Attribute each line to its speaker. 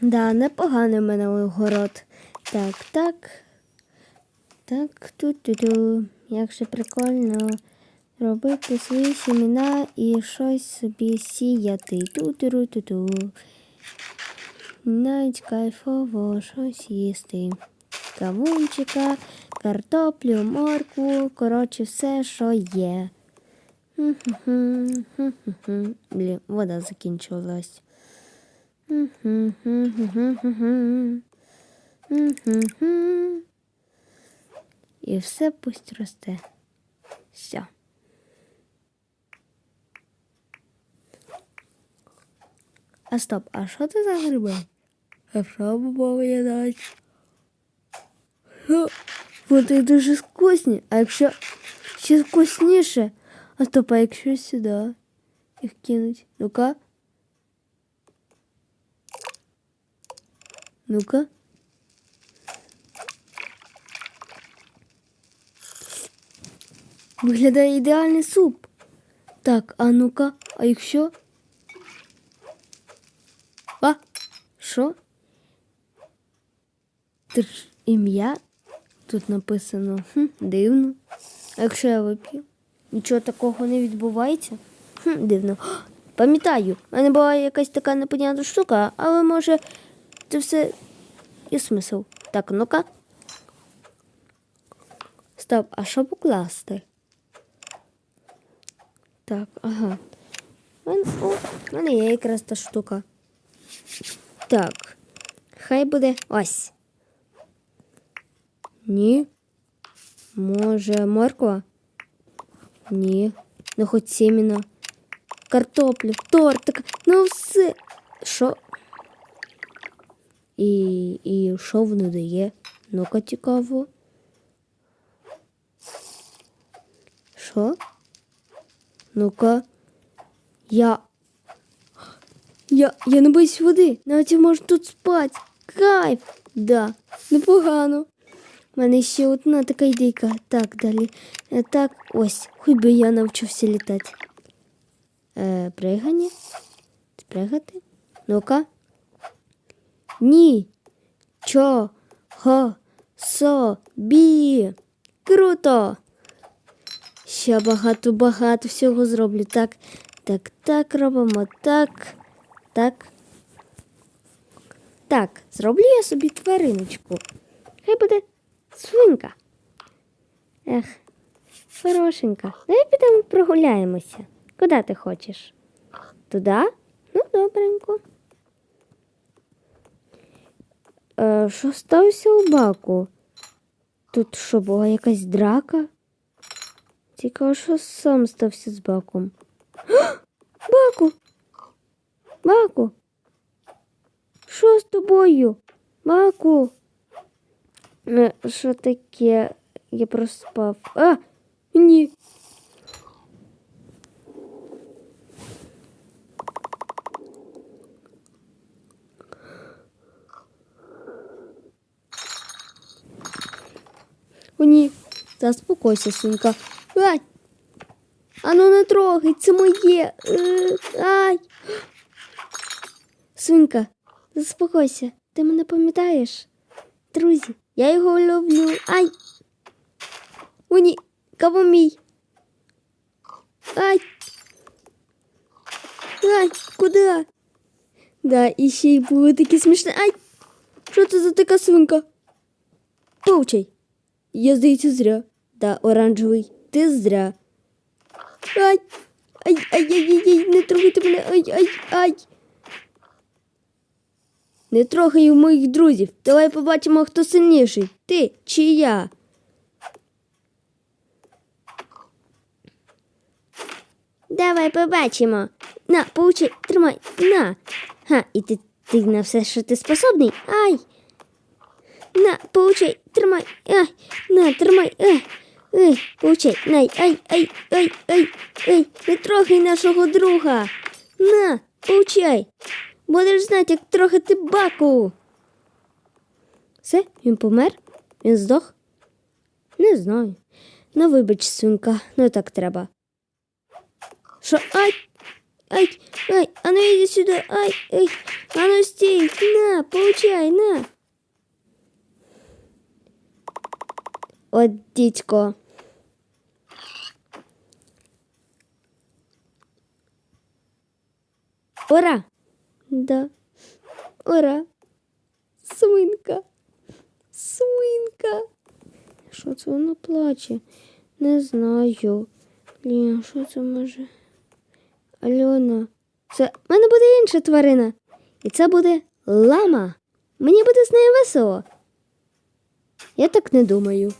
Speaker 1: Да, непоганий в мене огород. Так, так. Так, ту-ту-ту. Як же прикольно робити свої сімена і щось собі сіяти. Ту-ту-ру-ту-ту. Навіть кайфово щось їсти. Кавунчика, картоплю, моркву, коротше, все, що є. Блін, вода закінчилась. І все пусть росте. Все. А стоп, а що це за гриби? А що бабові дать? Вони дуже вкусні, а якщо ще вкусніше, а стоп, а якщо сюди їх кинуть? Ну-ка. Ну-ка. Виглядає ідеальний суп. Так, а ну-ка, а якщо? А? Що? Ім'я тут написано. Хм, дивно. А якщо я вип'ю? Нічого такого не відбувається? Хм, дивно. Пам'ятаю, в мене була якась така непонятна штука, але може це все і смисл. Так, ну-ка. Стоп, а що покласти? Так, ага. У о, в мене є якраз та штука. Так. Хай буде ось. Ні. Може, морква? Ні. Ну хоч сіміна. Картоплю, тортик, ну все. Що? І, і що воно дає? Ну-ка цікаво. Що? Ну-ка. Я. Я, я не боюсь води. Навіть я можу тут спати. Кайф. Да, непогано. У мене ще одна така ідейка. Так, далі. Е, Так, ось. Хоч би я навчився літати. Е, пригання? Спригати? Ну-ка. Ні. Чо. Хо. Собі. Круто. Ще багато-багато всього зроблю. Так, так, так робимо. Так, так. Так, зроблю я собі твариночку. Хай буде свинка. Ех, хорошенька. Давай підемо прогуляємося. Куди ти хочеш? Туди? Ну, добренько. Е, що сталося у баку? Тут що була якась драка? Цікаво, що сам стався з баком. Баку! Баку! Що з тобою? Баку? Е, Що таке? Я проспав. А! Ні. О, ні. Заспокойся, синка. Ай! Ану не трогай, це моє. Е, Ай. Свинка, заспокойся. Ти мене пам'ятаєш? Друзі, я його люблю. Ай. О, ні, кого мій? Ай. Ай, куди? Да, і ще й було таке смішне. Ай! Що це за така свинка? Повчай. Я, здається, зря. Да, оранжевий. Ти зря. Ай! Ай, ай, ай, ай, ай, не трогайте мене. Ай, ай, ай. Не трогай моїх друзів. Давай побачимо, хто сильніший. Ти чи я. Давай побачимо. На, поучи, тримай, на. Ха, і ти, ти на все, що ти способний? Ай. На, поучай, тримай. Ай, на, тримай. Ай. Ай, поучай, най, ай, ай, ай, ай, ай, не трогай нашого друга. На, поучай. Будеш знати, як трогати баку. Все, він помер? Він здох? Не знаю. Ну, вибач, свинка, ну так треба. Що? Ай! ай, ай, а ну иди сюда, ай, ай, а ну стій, на, получай, на. От дідько. Ура! Да. Ура! Свинка. Свинка. Що це воно плаче? Не знаю. Блін, що це може? Альона. Це в мене буде інша тварина. І це буде лама. Мені буде з нею весело. Я так не думаю.